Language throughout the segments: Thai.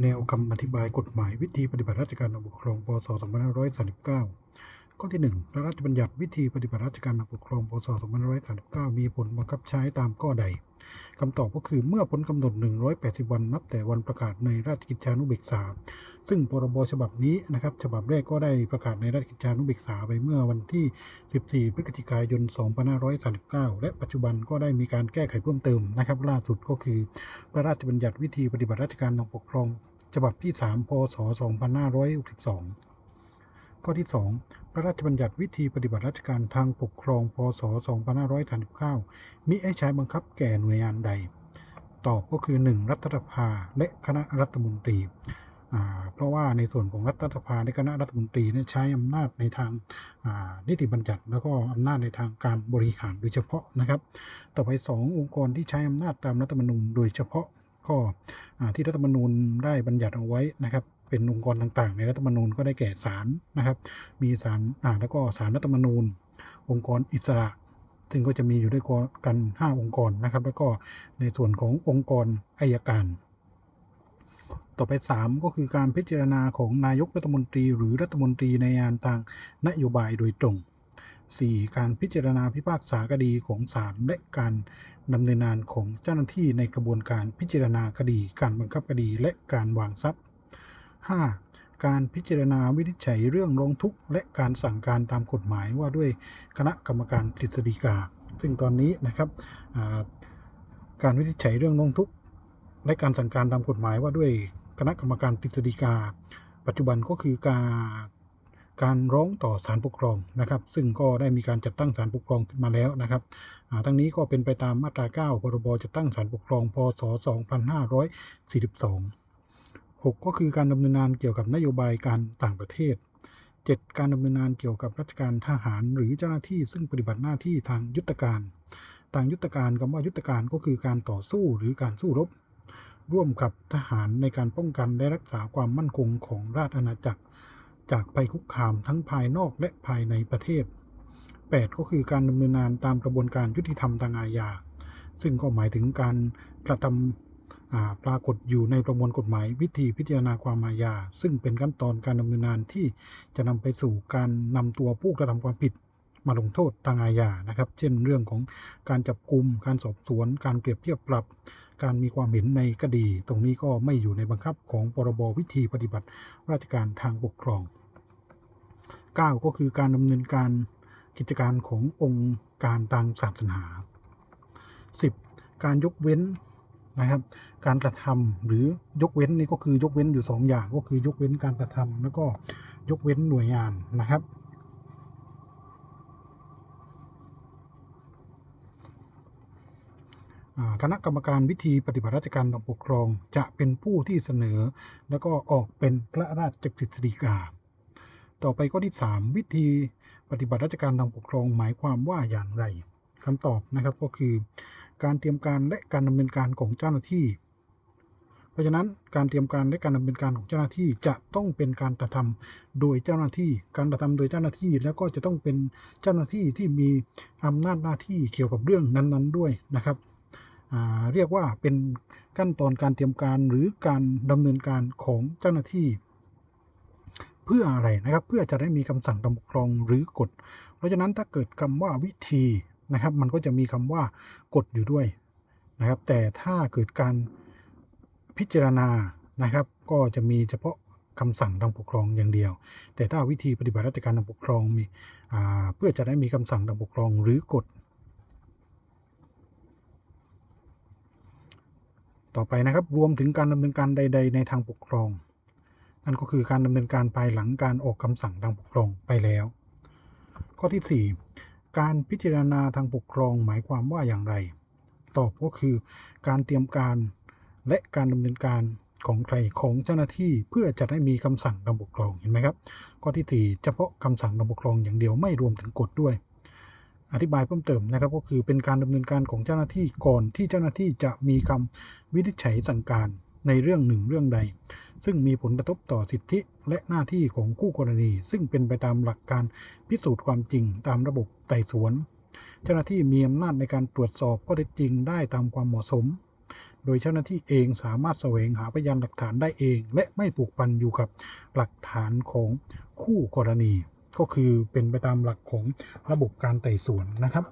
แนวคำอธิบายกฎหมายวิธีปฏิบัติราชการทางปกครอง พศ 2539 ข้อที่ 1 พระราชบัญญัติวิธีปฏิบัติราชการทางปกครอง พศ 2539 มีผลบังคับใช้ตามข้อใดคำตอบก็คือเมื่อพ้นกำหนด 180 วันนับแต่วันประกาศในราชกิจจานุเบกษา ซึ่งพรบฉบับนี้นะครับฉบับแรกก็ได้ประกาศในราชกิจจานุเบกษาไปเมื่อวันที่ 14 พฤศจิกายน 2539 และปัจจุบันก็ได้มีการแก้ไขเพิ่มเติมนะครับ ล่าสุดก็คือ พระราชบัญญัติวิธีปฏิบัติราชการทางปกครอง ฉบับที่ 3 พศ 2562 ข้อที่ 2 พระราชบัญญัติวิธีปฏิบัติราชการทางปกครอง พศ 2539 มิให้ใช้บังคับแก่หน่วยงานใด ตอบก็คือ 1. รัฐสภาและคณะรัฐมนตรี เพราะว่าในส่วนของรัฐสภาและคณะรัฐมนตรีใช้อำนาจในทางานิติบัญญัติ แล้วก็อำนาจในทางการบริหารโดยเฉพาะนะครับ ต่อไป 2 องค์กรที่ใช้อำนาจตามรัฐธรรมนูญโดยเฉพาะ ก็อ่าที่รัฐธรรมนูญได้บัญญัติเอาไว้นะครับเป็นองค์กรต่างๆ ในรัฐธรรมนูญก็ได้แก่ศาลนะครับ มีศาลอ่าแล้วก็ศาลรัฐธรรมนูญ องค์กรอิสระ ซึ่งก็จะมีอยู่ด้วยกัน 5 องค์กรนะครับ แล้วก็ในส่วนขององค์กรอายการ ต่อไป 3 ก็คือการพิจารณาของนายกรัฐมนตรี หรือรัฐมนตรีในงานทางนโยบายโดยตรง 4. การพิจารณาพิพากษาคดีของศาลและการดำเนินงานของเจ้าหน้าที่ในกระบวนการพิจารณาคดี การบังคับคดีและการวางทรัพย์ 5. การพิจารณาวินิจฉัยเรื่องร้องทุกข์และการสั่งการตามกฎหมายว่าด้วยคณะกรรมการกฤษฎีกา ซึ่งตอนนี้นะครับการวินิจฉัยเรื่องร้องทุกข์และการสั่งการตามกฎหมายว่าด้วยคณะกรรมการกฤษฎีกา ปัจจุบันก็คือการ การร้องต่อศาลปกครองนะครับ ซึ่งก็ได้มีการจัดตั้งศาลปกครองขึ้นมาแล้วนะครับทั้งนี้ก็เป็นไปตามมาตรา 9 พรบจัดตั้งศาลปกครอง พศ 2542 6 ก็คือการดำเนินงานเกี่ยวกับนโยบายการต่างประเทศ 7 การดำเนินงานเกี่ยวกับราชการทหารหรือเจ้าหน้าที่ซึ่งปฏิบัติหน้าที่ทางยุทธการ ทางยุทธการคำว่ายุทธการก็คือการต่อสู้หรือการสู้รบ ร่วมกับทหารในการป้องกันและรักษาความมั่นคงของราชอาณาจักร จากภัยคุกคามทั้งภายนอกและภายในประเทศ 8 ก็คือการดำเนินงานตามกระบวนการยุติธรรมทางอาญา ซึ่งก็หมายถึงการกระทำอ่าปรากฏอยู่ในประมวลกฎหมายวิธีพิจารณาความอาญา ซึ่งเป็นขั้นตอนการดำเนินงานที่จะนำไปสู่การนำตัวผู้กระทำความผิดมาลงโทษทางอาญานะครับ เช่นเรื่องของการจับกลุ่ม การสอบสวน การเปรียบเทียบปรับ การมีความเห็นในคดี ตรงนี้ก็ไม่อยู่ในบังคับของพรบวิธีปฏิบัติราชการทางปกครอง 9 ก็คือการดำเนินการกิจการขององค์การทางศาสนา 10. การยกเว้นนะครับ การกระทำหรือยกเว้นนี่ก็คือยกเว้นอยู่ 2 อย่างก็คือยกเว้นการกระทำแล้วก็ยกเว้นหน่วยงานนะครับ คณะกรรมการวิธีปฏิบัติราชการทางปกครองจะเป็นผู้ที่เสนอ แล้วก็ออกเป็นพระราชกฤษฎีกา ต่อไปข้อที่ 3 วิธีปฏิบัติราชการทางปกครองหมายความว่าอย่างไรคำตอบนะครับก็คือ การเตรียมการและการดำเนินการของเจ้าหน้าที่ เพราะฉะนั้นการเตรียมการและการดำเนินการของเจ้าหน้าที่จะต้องเป็นการกระทำโดยเจ้าหน้าที่ การกระทำโดยเจ้าหน้าที่ แล้วก็จะต้องเป็นเจ้าหน้าที่ที่มีอำนาจหน้าที่เกี่ยวกับเรื่องนั้นๆ ด้วยนะครับเรียกว่าเป็นขั้นตอนการเตรียมการหรือการดำเนินการของเจ้าหน้าที่ เพื่ออะไรนะครับ เพื่อจะได้มีคำสั่งทางปกครองหรือกฎ เพราะฉะนั้นถ้าเกิดคำว่าวิธีนะครับ มันก็จะมีคำว่ากฎอยู่ด้วยนะครับ แต่ถ้าเกิดการพิจารณานะครับ ก็จะมีเฉพาะคำสั่งทางปกครองอย่างเดียว แต่ถ้าวิธีปฏิบัติราชการทางปกครองมีเพื่อจะได้มีคำสั่งทางปกครองหรือกฎต่อไปนะครับ รวมถึงการดำเนินการใด ๆ ในทางปกครอง นั่นก็คือการดำเนินการภายหลังการออกคำสั่งทางปกครองไปแล้ว ข้อที่ 4 การพิจารณาทางปกครองหมายความว่าอย่างไร ตอบก็คือการเตรียมการและการดำเนินการของใครของเจ้าหน้าที่เพื่อจะได้มีคำสั่งทางปกครองเห็นไหมครับ ข้อที่ 4 เฉพาะคำสั่งทางปกครองอย่างเดียวไม่รวมถึงกฎด้วยอธิบายเพิ่มเติมนะครับ ก็คือเป็นการดำเนินการของเจ้าหน้าที่ก่อนที่เจ้าหน้าที่จะมีคำวินิจฉัยสั่งการในเรื่องหนึ่งเรื่องใด ซึ่งมีผลกระทบต่อสิทธิและหน้าที่ของคู่กรณี ซึ่งเป็นไปตามหลักการพิสูจน์ความจริงตามระบบไต่สวน เจ้าหน้าที่มีอำนาจในการตรวจสอบข้อเท็จจริงได้ตามความเหมาะสม โดยเจ้าหน้าที่เองสามารถแสวงหาพยานหลักฐานได้เอง และไม่ผูกพันอยู่กับหลักฐานของคู่กรณี ก็คือเป็นไปตามหลักของระบบการไต่สวนนะครับ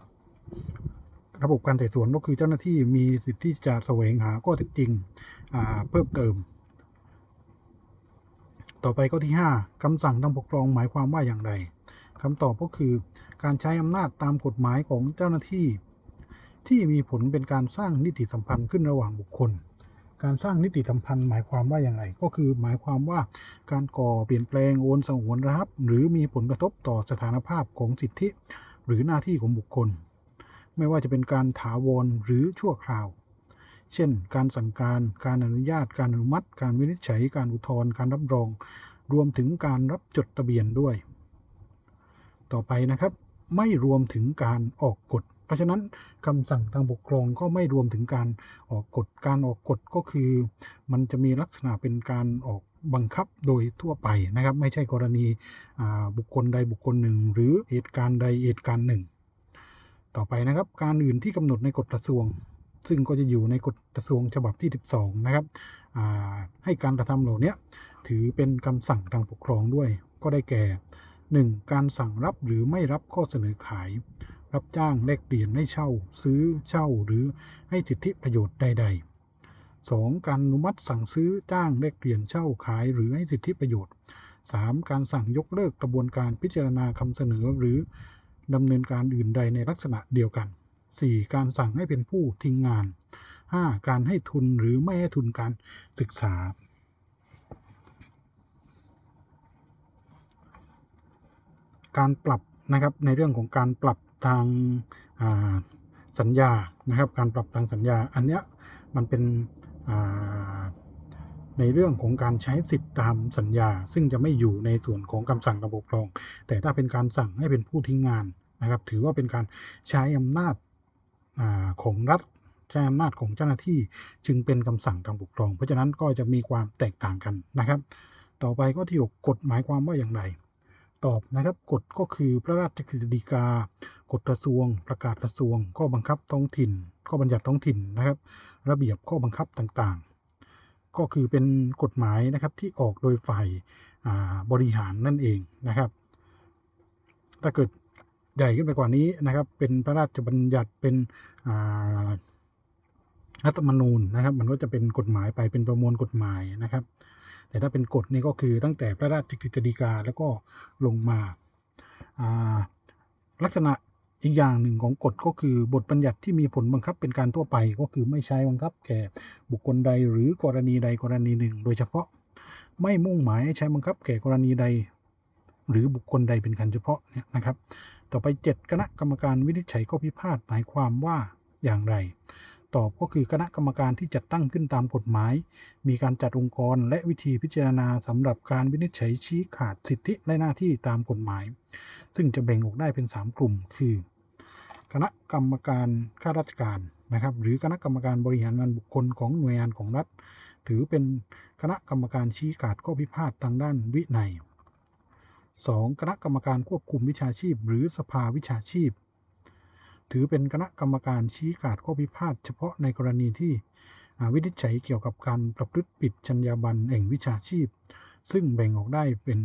ระบบการไต่สวนก็คือเจ้าหน้าที่มีสิทธิ์ที่จะแสวงหาข้อเท็จจริงเพิ่มเติม ต่อไปข้อที่ 5คำสั่งทางปกครองหมายความว่าอย่างไรคำตอบก็คือ การใช้อำนาจตามกฎหมายของเจ้าหน้าที่ ที่มีผลเป็นการสร้างนิติสัมพันธ์ขึ้นระหว่างบุคคล การสร้างนิติสัมพันธ์หมายความว่าอย่างไร ก็คือหมายความว่าการก่อเปลี่ยนแปลงโอนสงวนรับ หรือมีผลกระทบต่อสถานภาพของสิทธิ หรือหน้าที่ของบุคคล ไม่ว่าจะเป็นการถาวรหรือชั่วคราว เช่น การสั่งการ การอนุญาต การอนุมัติ การวินิจฉัย การอุทธรณ์ การรับรอง รวมถึงการรับจดทะเบียนด้วย ต่อไปนะครับ ไม่รวมถึงการออกกฎ เพราะฉะนั้นคำสั่งทางปกครองก็ไม่รวมถึงการออกกฎ การออกกฎก็คือ มันจะมีลักษณะเป็นการออกบังคับโดยทั่วไปนะครับ ไม่ใช่กรณีบุคคลใดบุคคลหนึ่ง หรือเหตุการณ์ใดเหตุการณ์หนึ่ง ต่อไปนะครับ การอื่นที่กำหนดในกฎกระทรวง ซึ่งก็จะอยู่ในกฎกระทรวงฉบับที่ 12 นะครับให้การกระทำเหล่านี้ถือเป็นคำสั่งทางปกครองด้วย ก็ได้แก่ 1. การสั่งรับหรือไม่รับข้อเสนอขาย รับจ้างแลกเปลี่ยนให้เช่า ซื้อเช่าหรือให้สิทธิประโยชน์ใด ๆ 2. การอนุมัติสั่งซื้อจ้างแลกเปลี่ยนเช่าขายหรือให้สิทธิประโยชน์ 3. การสั่งยกเลิกกระบวนการพิจารณาคำเสนอหรือดำเนินการอื่นใดในลักษณะเดียวกัน 4. การสั่งให้เป็นผู้ทิ้งงาน 5. การให้ทุนหรือไม่ให้ทุนการศึกษา การปรับนะครับในเรื่องของการปรับทางาสัญญานะครับ การปรับทางสัญญา อันเนี้ยมันเป็นในเรื่องของการใช้สิทธิ์ตามสัญญา ซึ่งจะไม่อยู่ในส่วนของคำสั่งระบบครอง แต่ถ้าเป็นการสั่งให้เป็นผู้ทิ้งงานนะครับ ถือว่าเป็นการใช้อำนาจ ของรัฐใช้อำนาจของเจ้าหน้าที่จึงเป็นคำสั่งทางปกครอง เพราะฉะนั้นก็จะมีความแตกต่างกันนะครับ ต่อไปก็ที่หกกฎหมายความว่าอย่างไร ตอบนะครับกฎก็คือพระราชกฤษฎีกากฎกระทรวง ประกาศกระทรวง ข้อบังคับท้องถิ่น ข้อบัญญัติท้องถิ่นนะครับ ระเบียบข้อบังคับต่างๆ ก็คือเป็นกฎหมายนะครับที่ออกโดยฝ่ายบริหารนั่นเองนะครับ ถ้าเกิด ใหญ่ขึ้นไปกว่านี้นะครับ เป็นพระราชบัญญัติเป็นรัฐธรรมนูญนะครับ มันก็จะเป็นกฎหมายไปเป็นประมวลกฎหมายนะครับ แต่ถ้าเป็นกฎนี่ก็คือตั้งแต่พระราชกฤษฎีกาแล้วก็ลงมาาลักษณะอีกอย่างหนึ่งของกฎก็คือบทบัญญัติที่มีผลบังคับเป็นการทั่วไปก็คือไม่ใช้บังคับแก่บุคคลใดหรือกรณีใดกรณีหนึ่ง โดยเฉพาะไม่มุ่งหมายให้ใช้บังคับแก่กรณีใด หรือบุคคลใดเป็นการเฉพาะเนี่ยนะครับ ต่อไป 7 คณะกรรมการวินิจฉัยข้อพิพาทหมายความว่าอย่างไร ตอบก็คือคณะกรรมการที่จัดตั้งขึ้นตามกฎหมาย มีการจัดองค์กรและวิธีพิจารณาสำหรับการวินิจฉัยชี้ขาดสิทธิและหน้าที่ตามกฎหมาย ซึ่งจะแบ่งออกได้เป็น 3 กลุ่ม คือ คณะกรรมการข้าราชการนะครับ หรือคณะกรรมการบริหารงานบุคคลของหน่วยงานของรัฐ ถือเป็นคณะกรรมการชี้ขาดข้อพิพาททางด้านวินัย 2. คณะกรรมการควบคุมวิชาชีพ หรือสภาวิชาชีพ ถือเป็นคณะกรรมการชี้ขาดข้อพิพาทเฉพาะในกรณีที่วินิจฉัยเกี่ยวกับการประพฤติผิดจรรยาบรรณแห่งวิชาชีพ ซึ่งแบ่งออกได้เป็น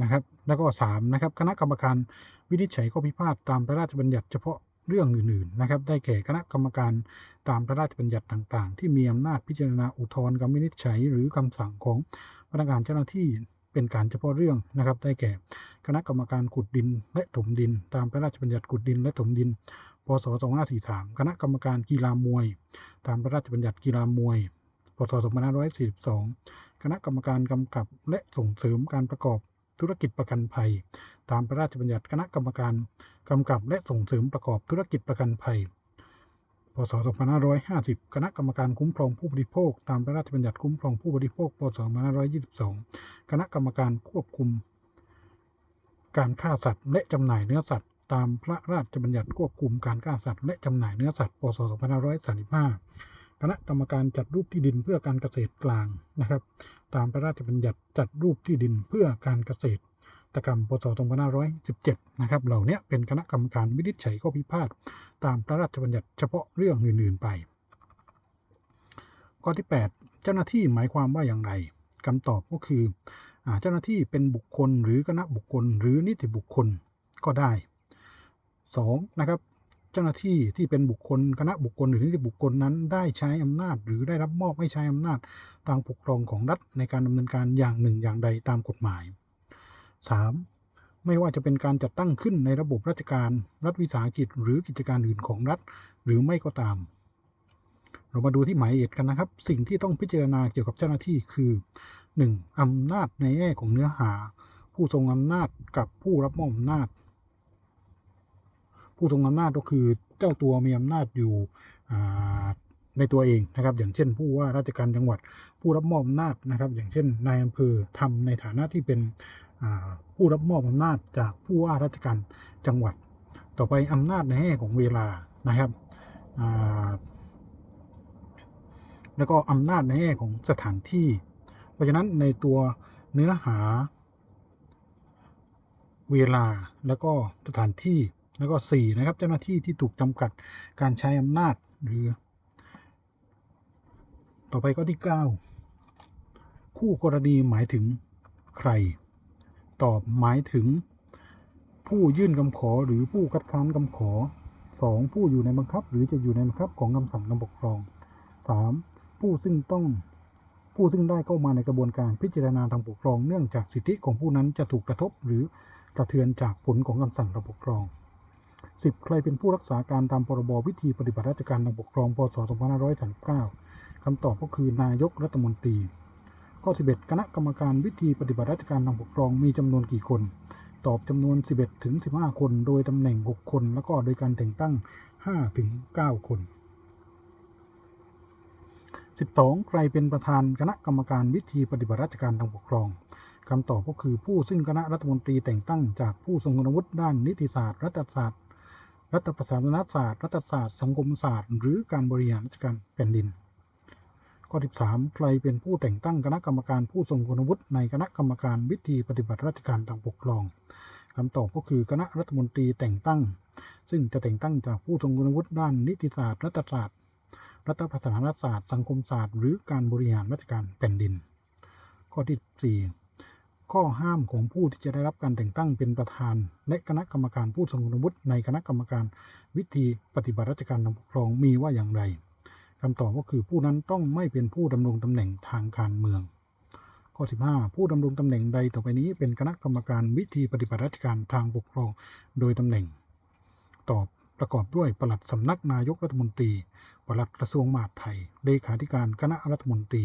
นะครับแล้วก็ 3 นะครับ คณะกรรมการวินิจฉัยข้อพิพาทตามพระราชบัญญัติเฉพาะ เรื่องอื่นๆนะครับ ได้แก่คณะกรรมการตามพระราชบัญญัติต่างๆ ที่มีอำนาจพิจารณาอุทธรณ์คำวินิจฉัย หรือคำสั่งของพนักงานเจ้าหน้าที่เป็นการเฉพาะเรื่องนะครับ ได้แก่คณะกรรมการขุดดิน และถมดิน ตามพระราชบัญญัติขุดดิน และถมดิน พศ 2543 คณะกรรมการกีฬามวย ตามพระราชบัญญัติกีฬามวย พศ 2542 คณะกรรมการกำกับและส่งเสริมการประกอบธุรกิจประกันภัย ตามพระราชบัญญัติคณะกรรมการ กำกับและส่งเสริมประกอบธุรกิจประกันภัย พศ 2550 คณะกรรมการคุ้มครองผู้บริโภค ตามพระราชบัญญัติคุ้มครองผู้บริโภค พศ 2522 คณะกรรมการควบคุม การฆ่าสัตว์ และจำหน่ายเนื้อสัตว์ ตามพระราชบัญญัติควบคุมการฆ่าสัตว์ และจำหน่ายเนื้อสัตว์ พศ 2535 คณะกรรมการจัดรูปที่ดินเพื่อการเกษตรกลางนะครับ ตามพระราชบัญญัติจัดรูปที่ดินเพื่อการเกษตร ตกรรมพศ2517 นะครับ เหล่านี้เป็นคณะกรรมการวินิจฉัยข้อพิพาทตามพระราชบัญญัติเฉพาะเรื่องอื่น ๆ ไป ข้อที่ 8 เจ้าหน้าที่หมายความว่าอย่างไรคำตอบก็คืออเจ้าหน้าที่เป็นบุคคลหรือคณะบุคคล หรือนิติบุคคลก็ได้ 2. นะครับเจ้าหน้าที่ที่เป็นบุคคลคณะบุคคลหรือนิติบุคคลนั้นได้ใช้อำนาจ หรือได้รับมอบให้ใช้อำนาจทางปกครองของรัฐในการดำเนินการอย่างหนึ่งอย่างใดตามกฎหมาย 3. ไม่ว่าจะเป็นการจัดตั้งขึ้นในระบบราชการ รัฐวิสาหกิจ หรือกิจการอื่นของรัฐ หรือไม่ก็ตาม เรามาดูที่หมายเหตุกันนะครับ สิ่งที่ต้องพิจารณาเกี่ยวกับเจ้าหน้าที่คือ 1. อำนาจในแง่ของเนื้อหา ผู้ทรงอำนาจกับผู้รับมอบอำนาจ ผู้ทรงอำนาจก็คือเจ้าตัวมีอำนาจอยู่ในตัวเองนะครับ อย่างเช่น ผู้ว่าราชการจังหวัดผู้รับมอบอำนาจนะครับ อย่างเช่นนายอำเภอทำในฐานะที่เป็น ผู้รับมอบอำนาจจากผู้ว่าราชการจังหวัด ต่อไปอำนาจในแง่ของเวลานะครับแล้วก็อำนาจในแง่ของสถานที่ เพราะฉะนั้นในตัวเนื้อหา เวลาแล้วก็สถานที่แล้วก็4นะครับเจ้าหน้าที่ที่ถูกจำกัดการใช้อำนาจหรือ ต่อไปก็ที่ 9 คู่กรณีหมายถึงใคร ตอบหมายถึง ผู้ยื่นคำขอหรือผู้คัดค้านคำขอ 2. ผู้อยู่ในบังคับหรือจะอยู่ในบังคับของคำสั่งคำปกครอง 3. ผู้ซึ่งต้องผู้ซึ่งได้เข้ามาในกระบวนการพิจารณาทางปกครอง เนื่องจากสิทธิของผู้นั้นจะถูกกระทบหรือกระเทือนจากผลของคำสั่งทางปกครอง 10. ใครเป็นผู้รักษาการตามพรบวิธีปฏิบัติราชการทางปกครองพศ2539คำตอบก็คือนายกรัฐมนตรี ข้อ 11 คณะกรรมการวิธีปฏิบัติราชการทางปกครองมีจำนวนกี่คน ตอบจำนวน 11 ถึง 15 คน โดยตำแหน่ง 6 คน แล้วก็โดยการแต่งตั้ง 5 ถึง 9 คน 12 ใครเป็นประธานคณะกรรมการวิธีปฏิบัติราชการทางปกครองคำตอบก็คือผู้ซึ่งคณะรัฐมนตรีแต่งตั้งจากผู้ทรงคุณวุฒิด้านนิติศาสตร์รัฐศาสตร์ รัฐประศาสนศาสตร์ รัฐศาสตร์ สังคมศาสตร์ หรือการบริหารราชการแผ่นดิน ข้อ 13 ใครเป็นผู้แต่งตั้งคณะกรรมการผู้ทรงคุณวุฒิในคณะกรรมการวิธีปฏิบัติราชการทางปกครองคำตอบก็คือคณะรัฐมนตรีแต่งตั้ง ซึ่งจะแต่งตั้งจากผู้ทรงคุณวุฒิด้านนิติศาสตร์รัฐศาสตร์ รัฐประศาสนศาสตร์ สังคมศาสตร์ หรือการบริหารราชการแผ่นดิน ข้อที่ 4 ข้อห้ามของผู้ที่จะได้รับการแต่งตั้งเป็นประธาน และคณะกรรมการผู้ทรงคุณวุฒิในคณะกรรมการวิธีปฏิบัติราชการทางปกครองมีว่าอย่างไร คำตอบก็คือผู้นั้นต้องไม่เป็นผู้ดำรงตำแหน่งทางการเมือง ข้อ 15 ผู้ดำรงตำแหน่งใดต่อไปนี้ เป็นคณะกรรมการวิธีปฏิบัติราชการทางปกครองโดยตำแหน่ง ตอบประกอบด้วยปลัดสำนักนายกรัฐมนตรี ปลัดกระทรวงมหาดไทย เลขาธิการคณะรัฐมนตรี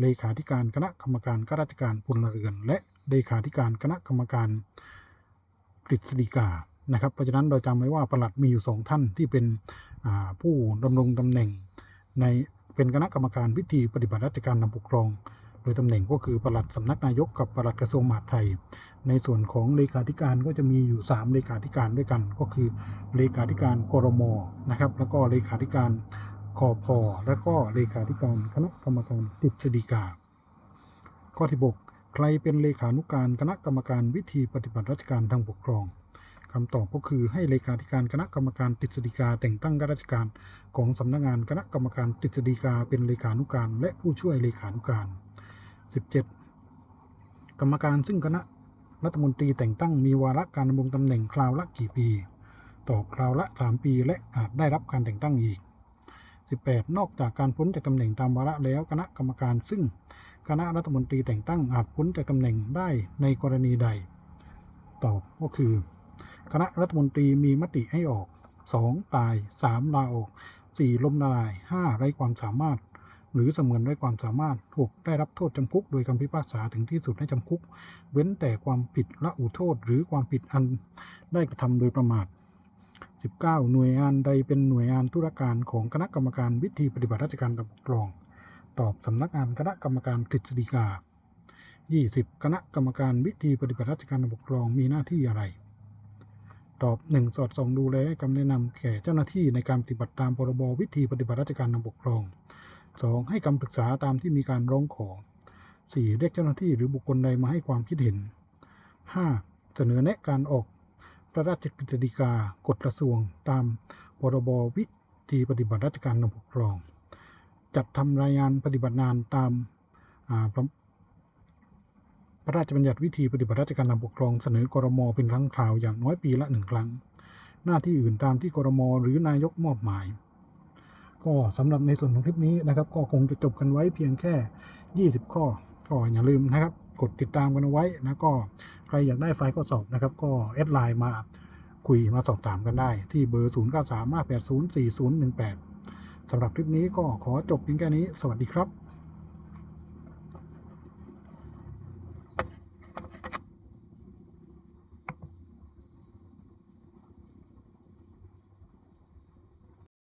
เลขาธิการคณะกรรมการข้าราชการพลเรือน และเลขาธิการคณะกรรมการกฤษฎีกา นะครับ เพราะฉะนั้นเราจำไว้ว่าปลัดมีอยู่สองท่านที่เป็นผู้ดำรงตำแหน่ง ในเป็นคณะกรรมการพิธีปฏิบัติราชการนำปกครอง โดยตำแหน่งก็คือปลัดสำนักนายกกับปลัดกระทรวงมหาดไทย ในส่วนของเลขาธิการก็จะมีอยู่ 3 เลขาธิการด้วยกัน ก็คือเลขาธิการกรมนะครับแล้วก็เลขาธิการคอพอและก็เลขาธิการคณะกรรมการกฤษฎีกา ข้อที่6ใครเป็นเลขานุการคณะกรรมการวิธีปฏิบัติราชการทางปกครอง คำตอบก็คือให้เลขาธิการคณะกรรมการกฤษฎีกาแต่งตั้งข้าราชการของสำนักงานคณะกรรมการกฤษฎีกาเป็นเลขานุการและผู้ช่วยเลขานุการ 17 กรรมการซึ่งคณะรัฐมนตรีแต่งตั้งมีวาระการดำรงตำแหน่งคราวละกี่ปี ต่อคราวละ 3 ปีและอาจได้รับการแต่งตั้งอีก 18 นอกจากการพ้นจากตำแหน่งตามวาระแล้วคณะกรรมการซึ่งคณะรัฐมนตรีแต่งตั้งอาจพ้นจากตำแหน่งได้ในกรณีใด ตอบก็คือ คณะรัฐมนตรีมีมติให้ออก 2. ตาย 3. ลาออก 4. ล้มละลาย 5. ไร้ความสามารถ หรือเสมือนไร้ความสามารถ 6. ได้รับโทษจำคุก โดยคำพิพากษาถึงที่สุดให้จำคุก เว้นแต่ความผิดละอุโทษ หรือความผิดอันได้กระทำโดยประมาท 19. หน่วยงานใดเป็นหน่วยงานธุรการของคณะกรรมการวิธีปฏิบัติราชการตามปกครองตอบสำนักงานคณะกรรมการกฤษฎีกา 20. คณะกรรมการวิธีปฏิบัติราชการปกครองมีหน้าที่อะไร ตอบ 1. สอดส่องดูแลคำแนะนำแก่เจ้าหน้าที่ในการปฏิบัติตามพรบวิธีปฏิบัติราชการทางปกครอง 2. ให้คำปรึกษาตามที่มีการร้องขอ 4. เรียกเจ้าหน้าที่หรือบุคคลใดมาให้ความคิดเห็น 5. เสนอแนะการออกพระราชกฤษฎีกากฎกระทรวง ตามพรบวิธีปฏิบัติราชการทางปกครอง จัดทำรายงานปฏิบัติงานตามา ระพระราชบัญญัติวิธีปฏิบัติราชการทางปกครองเสนอกรมเป็นครั้งคราวอย่างน้อยปีละหนึ่งครั้ง หน้าที่อื่นตามที่กรมหรือนายกมอบหมาย ก็สำหรับในส่วนของคลิปนี้นะครับ ก็คงจะจบกันไว้เพียงแค่ 20 ข้อก็อย่าลืมนะครับ กดติดตามกันเอาไว้นะก็ใครอยากได้ไฟล์ข้อสอบนะครับ ก็แอดไลน์มาคุยมาสอบถามกันได้ ที่เบอร์ 0935804018สำหรับคลิปนี้ก็ขอจบเพียงแค่นี้ สวัสดีครับ